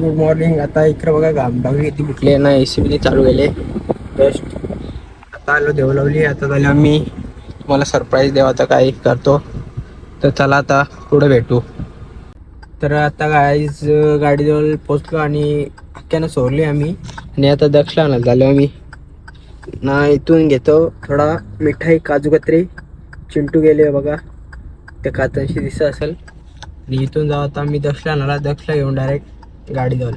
Good morning आता इकडे बघा घाम बघा किती कुठले ना ए सी बी चालू केले. जस्ट आता आलो देवलावली. आता झालं मी तुम्हाला सरप्राईज देवा आता काय करतो. तर चला आता पुढे भेटू. तर आता गाईज गाडीजवळ पोचलो आणि अख्ख्यानं सोडली आम्ही. आणि आता दक्षला आणायला झालो आम्ही. ना इथून घेतो थोडा मिठाई काजू कत्री चिंटू गेले बघा. त्या काचांशी दिसत असेल. आणि इथून जाऊ आता आम्ही दक्षला आणाला दक्षला घेऊन डायरेक्ट गाडी जाऊ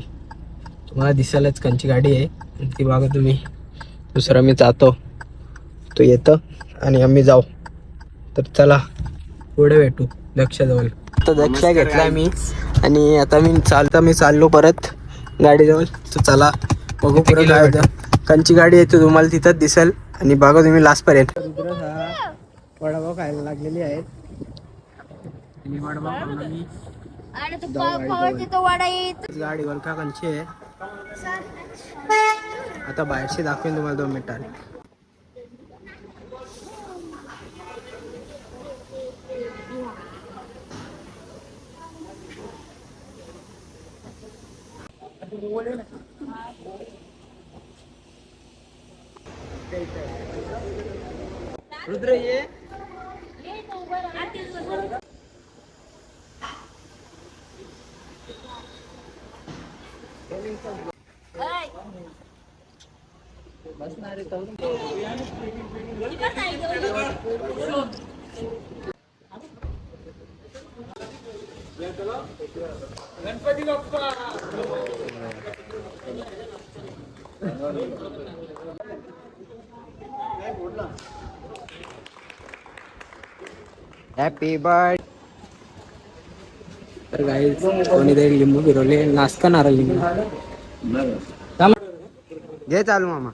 तुम्हाला दिसायलाच कंची गाडी आहे. ती बघा तुम्ही दुसरा मी जातो. तो येतं आणि आम्ही जाऊ. तर चला पुढे भेटू. दक्षाजवळ आता दक्षा घेतला मी. आणि आता मी चालता मी चाललो परत गाडीजवळ. तर चला बघू पुढे काय होतं. कंची गाडी आहे तो तुम्हाला तिथंच दिसेल. आणि बघा तुम्ही लास्ट पर्यंत. वडापाव खायला लागलेली आहेत. आणि वडापाव खाऊन आम्ही आणि तो पाव पावाची तो वडा येत गाडी वलका कंची आहे आता बाहेरशी दाखवेन तुम्हाला दोन मिनिटात रुद्र ये Happy birthday. तर काही कोणीतरी लिंबू फिरवले? नाश्ता नारळ लिंबू. घे चालू मामा.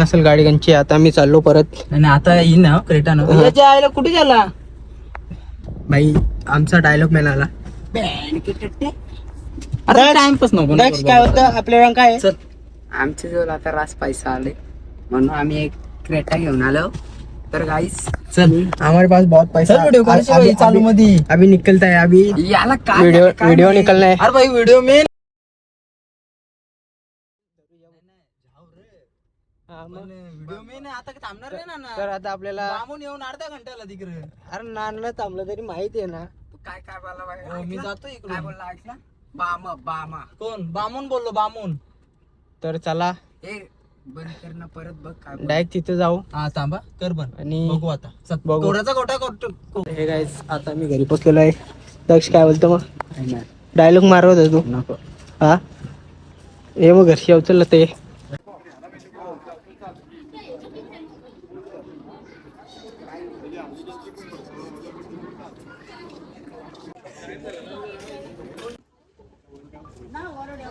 असेल गाडी कंची आता मी चाललो परत. आणि आता येईन ना क्रेटानं याच्या आईला कुठे गेला? भाई आमचा डायलॉग मिळाला अरे टाइमपास नको नेक्स्ट काय. होतं? आपल्या रंग काय? चल. आमच्या जवळ आता रास पैसा आले म्हणून आम्ही एक क्रेटा घेऊन आलो. तर गाईस चल. हमारे पास बहुत पैसा. चल व्हिडिओ कॉल अभी- चालू मध्ये अभी निकलता है अभी याला काय वीडियो वीडियो नाही? निकलना है अरे भाई व्हिडिओ मेन व्हिडिओ मेन आता थांबणार नाही ना ना तर आता आपल्याला बामून येऊन अर्ध्या घंट्याला तिकडे. अरे नाना थांबलं तरी माहिती आहे ना. काय काय बोलला मी जातो इकडे बोलला? ऐकला? बामा बामा. कोण? बामून बोललो बामून. तर चला. ए बंद करणं परत बघ काय डायरेक्ट तिथे जाऊ. हा थांबा. कर बन आणि बघू आता. चल, बघू. गोऱ्याचा गोटा करतो हे गाईस आता मी घरी पोचलेलो आहे. दक्ष काय बोलतो मग? डायलॉग मारवत तू. नको. हा? हे मग घरशी उचललं ते.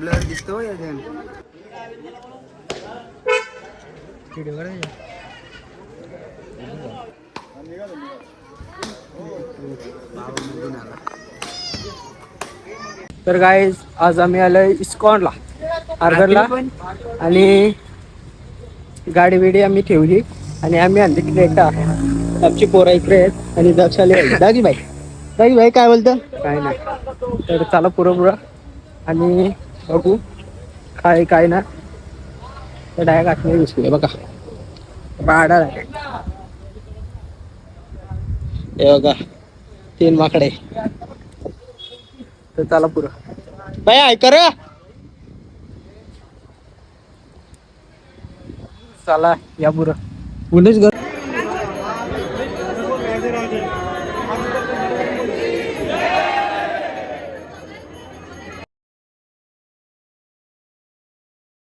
ब्लर दिसतो व्हिडिओ तर काय आज आम्ही आलोय इस्कॉनला आर्गरला. आणि गाडी बिडी आम्ही ठेवली आणि आम्ही आणली क्रेटा आमची पोरा इकडे आहेत आणि दक्षाले दागी भाई. दागी भाई काय बोलतं? काय नाही. तर चला पुरं पुरं. आणि बघू. काय काय ना. तर डायरेक्ट आतमध्ये दिसले. बघा. बाडा हे बघा. तीन माकडे. तर चला पुरं बाय ऐक रे. चला या पुरं उन्हीच घर.